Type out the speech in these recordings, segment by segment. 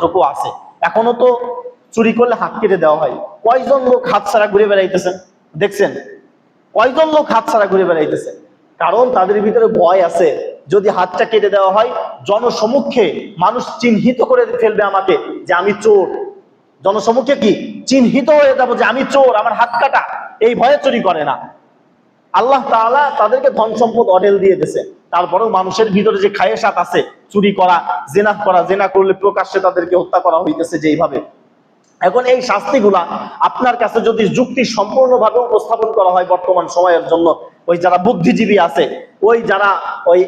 যতটুকু আছে। এখনও তো চুরি করলে হাত কেটে দেওয়া হয়। কয়জন লোক হাত ছাড়া ঘুরে বেড়াইতেছেন দেখছেন? কয়জন লোক হাত ছাড়া ঘুরে বেড়াইতেছে? কারণ তাদের ভিতরে ভয় আছে, যদি হাতটা কেটে দেওয়া হয় জনসমুখে মানুষ চিহ্নিত করে ফেলবে আমাকে যে আমি চোর। জনসমুখে কি? চিহ্নিত হয়ে যাব যে আমি চোর, আমার হাত কাটা। এই ভয়ে চুরি করে না। আল্লাহ তাআলা তাদেরকে ধন সম্পদ অডেল দিয়ে দিয়েছে। তারপরেও মানুষের ভিতরে যে খায়েসাত আছে, চুরি করা, জেনা করা, জেনা করলে প্রকাশ্যে তাদেরকে হত্যা করা হইতেছে যেইভাবে এখন এই শাস্তিগুলা আপনার কাছে যদি যুক্তি সম্পূর্ণভাবে উপস্থাপন করা হয় বর্তমান সময়ের জন্য, ওই যারা বুদ্ধিজীবী আছে, ওই যারা ওই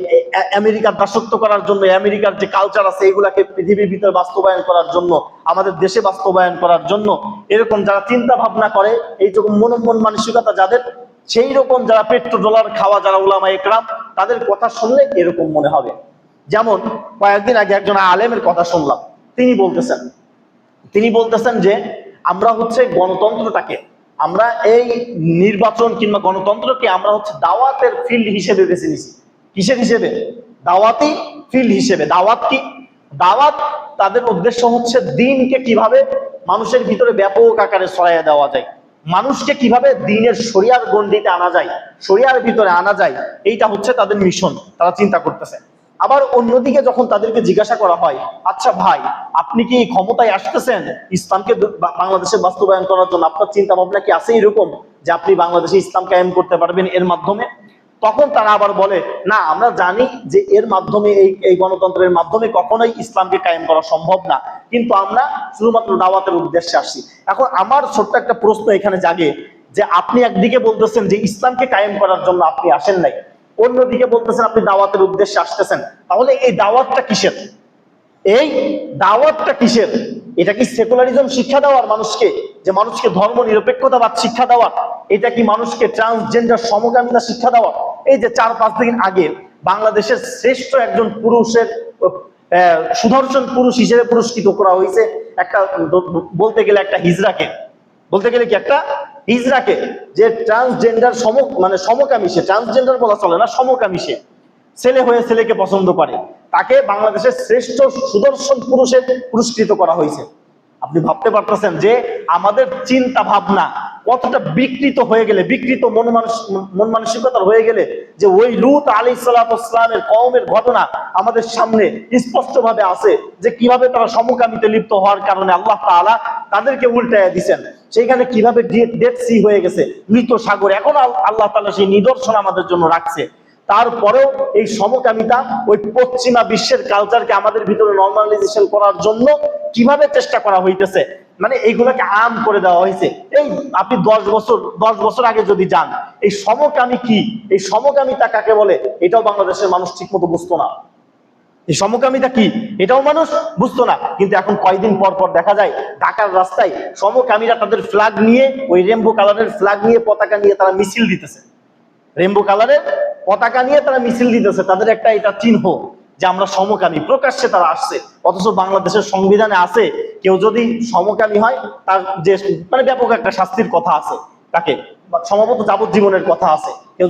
আমেরিকার দাসত্ব করার জন্য, আমেরিকার যে কালচার আছে, এগুলাকে পৃথিবীর ভিতরে বাস্তবায়ন করার জন্য, আমাদের দেশে বাস্তবায়ন করার জন্য, এরকম যারা চিন্তা ভাবনা করে, এই রকম মনোমন মানসিকতা যাদের সেই রকম যারা পেট্রো ডলার খাওয়া, যারা উলামা একরাম, তাদের কথা শুনলে এরকম মনে হবে। যেমন কয়েকদিন আগে একজন আলেমের কথা শুনলাম। তিনি বলতেছেন তিনি বলতেছেন যে, আমরা হচ্ছে গণতন্ত্রটাকে, আমরা এই নির্বাচন কিংবা গণতন্ত্রকে আমরা হচ্ছে দাওয়াতের ফিল্ড হিসেবে বেছে নিছি। কিসের হিসেবে? দাওয়াতি ফিল্ড হিসেবে। দাওয়াত কি? দাওয়াত তাদের উদ্দেশ্য হচ্ছে দিনকে কীভাবে মানুষের ভিতরে ব্যাপক আকারে ছড়াইয়া দেওয়া যায়। মানুষকে কীভাবে দিনের সরিয়ার গন্ডিতে আনা যায় সরিয়ার ভিতরে আনা যায়, এইটা হচ্ছে তাদের মিশন তারা চিন্তা করতেছে। আবার অন্যদিকে যখন তাদেরকে জিজ্ঞাসা করা হয় আচ্ছা ভাই, আপনি কি ক্ষমতায় আসতেছেন? ইসলামকে বাংলাদেশে বাস্তবায়ন করার জন্য আপনার চিন্তা ভাবনা কি আছে এরকম, যে আপনি বাংলাদেশে ইসলাম কায়েম করতে পারবেন এর মাধ্যমে? তখন তারা আবার বলে, না, আমরা জানি যে এর মাধ্যমে এই এই গণতন্ত্রের মাধ্যমে কখনোই ইসলামকে কায়েম করা সম্ভব না। কিন্তু আমরা শুধুমাত্র দাওয়াতের উদ্দেশ্যে আসি এখন আমার ছোট্ট একটা প্রশ্ন এখানে জাগে, যে আপনি একদিকে বলতেছেন যে ইসলামকে কায়েম করার জন্য আপনি আসেন নাই, অন্যদিকে বলতেছেন আপনি দাওয়াতের উদ্দেশ্যে আসতেছেন। তাহলে এই দাওয়াতটা কিসের? এই দাওয়াতটা কিসের? এটা কি সেকুলারিজম শিক্ষা দেওয়ার মানুষকে, যে মানুষকে ধর্ম নিরপেক্ষতাবাদ শিক্ষা দেওয়ার? এটা কি মানুষকে ট্রান্সজেন্ডার সমকামিতা শিক্ষা দেওয়ার? এই যে চার পাঁচ দিন আগে বাংলাদেশের শ্রেষ্ঠ একজন পুরুষের সুদর্শন পুরুষ হিসেবে পুরস্কৃত করা হয়েছে একটা বলতে গেলে একটা হিজরাকে বলতে গেলে কি একটা? হিজরাকে যে ট্রান্সজেন্ডার সম মানে সমকামী সে ট্রান্সজেন্ডার বলা চলে না, সমকামী সে। ছেলে হয়ে ছেলেকে পছন্দ করে। তাকে বাংলাদেশের শ্রেষ্ঠ সুদর্শন পুরুষের পুরস্কৃত করা হয়েছে। আপনি ভাবতে পারতেছেন যে আমাদের চিন্তা ভাবনা কতটা বিকৃত হয়ে গেলে, বিকৃত মন মন হয়ে গেলে যে ওই লুত আলী সালামের কওমের ঘটনা আমাদের সামনে স্পষ্ট ভাবে আছে যে কীভাবে তারা সমকামিতে লিপ্ত হওয়ার কারণে আল্লাহ তাআলা তাদেরকে উল্টাইয়া দিছেন। সেইখানে কীভাবে ডেড সি হয়ে গেছে, মৃত সাগর, এখন আল্লাহ তালা সেই নিদর্শন আমাদের জন্য রাখছে। তারপরেও এই সমকামিতা ওই পশ্চিমা বিশ্বের কালচারকে আমাদের ভিতরে নর্মালাইজেশন করার জন্য কীভাবে চেষ্টা করা হইতেছে মানে এইগুলোকে আম করে দেওয়া হয়েছে। এই আপনি দশ বছর দশ বছর আগে যদি যান, এই সমকামী কি? এই সমকামিতা কাকে বলে? এটাও বাংলাদেশের মানুষ ঠিক মতো বুঝতো না। এই সমকামিতা কি? এটাও মানুষ বুঝতো না। কিন্তু এখন কয়দিন পর পর দেখা যায়, ঢাকার রাস্তায় সমকামীরা তাদের ফ্ল্যাগ নিয়ে, ওই রেমবো কালারের ফ্ল্যাগ নিয়ে পতাকা নিয়ে তারা মিছিল দিতেছে। রেমবো কালারের পতাকা নিয়ে তারা মিছিল দিতেছে। তাদের একটা এটা চিহ্ন যে আমরা সমকামী। প্রকাশ্যে তারা আসছে। অথচ বাংলাদেশের সংবিধানে আছে কেউ যদি সমকামী হয়, তার যে মানে ব্যাপক একটা শাস্তির কথা আছে, তাকে সম্ভবত যাবজ্জীবনের কথা আছে, কেউ